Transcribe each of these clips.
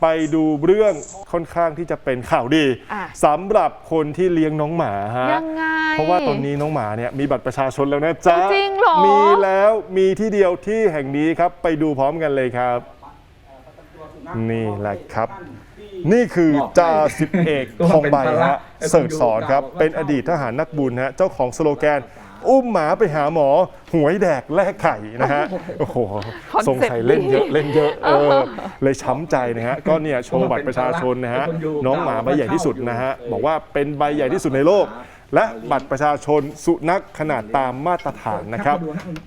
ไปดูเรื่องค่อนข้างที่จะเป็นข่าวดีอะ สำหรับคนที่เลี้ยงน้องหมาฮะยังไง เพราะว่าตอนนี้น้องหมาเนี่ยมีบัตรประชาชนแล้วนะจ๊ะจริงเหรอ มีแล้วมีที่เดียวที่แห่งนี้ครับไปดูพร้อมกันเลยครับ นี่แหละครับ นี่คือจ่าสิบเอกทองใบฮะเสิร์ชสอนครับ เป็นอดีตทหารนักบุญฮะเจ้าของสโลแกน อุ้มหมาไปหาหมอ หวยแดกแลกไข่นะฮะโอ้โหคอนเซ็ปต์สงสัยเล่นเยอะดีเล่นเยอะเออเลยช้ำใจนะฮะก็เนี่ยโชว์บัตรประชาชนนะฮะน้องหมาใบใหญ่ที่สุดนะฮะบอกว่าเป็นใบใหญ่ที่สุดในโลก และบัตรประชาชนสุนัขขนาดตามมาตรฐานนะครับ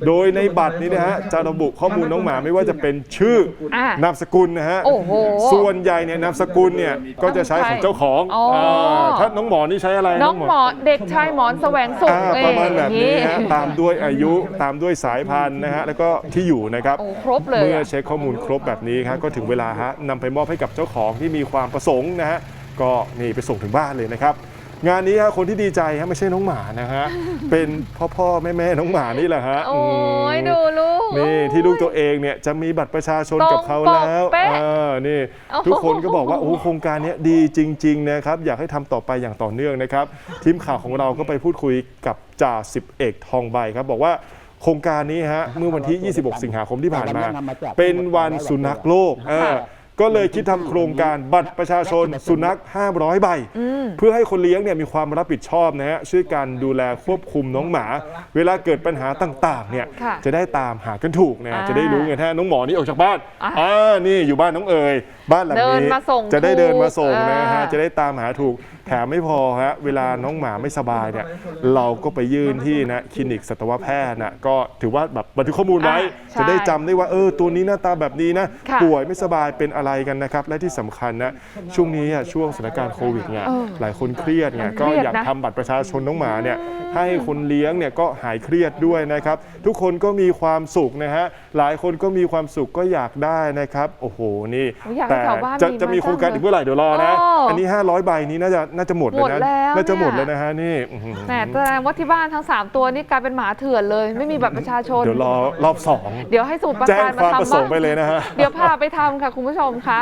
โดยในบัตรนี้นะฮะจะระบุข้อมูลน้องหมาไม่ว่าจะเป็นชื่ออะนามสกุลนะฮะโอ้โหส่วนใหญ่เนี่ยนามสกุลเนี่ยก็จะใช้ของเจ้าของอ๋ออ่าถ้าน้องหมอนี่ใช้อะไรน้องหมอเด็กชายหมอนแสวงสุขอ่าเอ้ยประมาณแบบนี้อย่ฮะงตามด้วยอายุตามด้วยสายพันธุ์นะฮะแล้วก็ที่อยู่นะครับ โอ้ครบเลยเมื่ออะเช็คข้อมูลครบแบบนี้ครับก็ถึงเวลาฮะนำไปมอบให้กับเจ้าของที่มีความประสงค์นะฮะก็นี่ไปส่งถึงบ้านเลยนะครับ งานนี้ฮะคนที่ดีใจฮะไม่ใช่น้องหมานะฮะ เป็นพ่อพ่อแม่แม่น้องหมานี่แหละฮะโอ้ยอืมดูลูกนี่ที่ลูกตัวเองเนี่ยจะมีบัตรประชาชนกับเขาแล้วตรงปกเป๊ะเออนี่โอ้โหทุกคนก็บอกว่าโอ้โหโครงการเนี้ยดีจริงๆนะครับอยากให้ทำต่อไปอย่างต่อเนื่องนะครับ ทีมข่าวของเราก็ไปพูดคุยกับจ่าสิบเอกทองใบครับบอกว่าโครงการนี้ฮะเมื่อวันที่ 26 สิงหาคมที่ผ่านมา เป็นวันสุนัขโลกเออก็เลยคิดทำโครงการบัตรประชาชนสุนัข 500 ใบ เพื่อให้คนเลี้ยงเนี่ยมีความรับผิดชอบนะฮะช่วยการดูแลควบคุมน้องหมา เวลาเกิดปัญหาต่างๆเนี่ยค่ะจะได้ตามหากันถูกนะอ่าจะได้รู้ไงถ้าน้องหมอนี่ออกจากบ้านอะอ่านี่อยู่บ้านน้องเอ๋ยบ้านหลังเดินี้นมาส่งจะได้เดินมาส่งถูกนะฮะอ่าจะได้ตามหาถูกแถมไม่พอฮะเวลาน้องหมาไม่สบายเนี่ยเราก็ไปยื่นที่นะคลินิกสัตวแพทย์นะก็ถือว่าแบบบันทึกข้อมูลไว้ อ่าใช่จะได้จำได้ว่าเออตัวนี้หน้าตาแบบนี้นะค่ะ ป่วยไม่สบายเป็นอะไรกันนะครับ และที่สำคัญนะช่วงนี้อะช่วงสถานการณ์โควิดเนี่ย เออหลายคนเครียดไงมันเคก็รียดอยากนะทำบัตรประชาชนน้องหมาเนี่ยให้คนเลี้ยงเนี่ยก็หายเครียดด้วยนะครับ ทุกคนก็มีความสุขนะฮะหลายคนก็มีความสุขก็อยากได้นะครับ โอ้โหนี่โอ้ยอยากให้แต่แถวบ้านจะมีจะมีมาโครงการจังเลยอีกเมื่อไหร่เดี๋ยวรอนะอ๋ออัอันนี้ 500 ใบนี้น่าจะน่าจะหมดเลยนะหมดแล้วน่าจะหมดเนี่ยแล้วนะฮะนี่อื้อหือแหมแสดงว่าที่บ้านทั้ง 3 ตัวนี่กลายเป็นหมาเถื่อนเลย ไม่มีบัตรประชาชนเดี๋ยวรอรอบสองเดี๋ยวให้สูตรประแจ้งการมาความประทำสบ้างค์ไปเลยนะฮะเดี๋ยวพาไปทำค่ะคุณผู้ชมคะ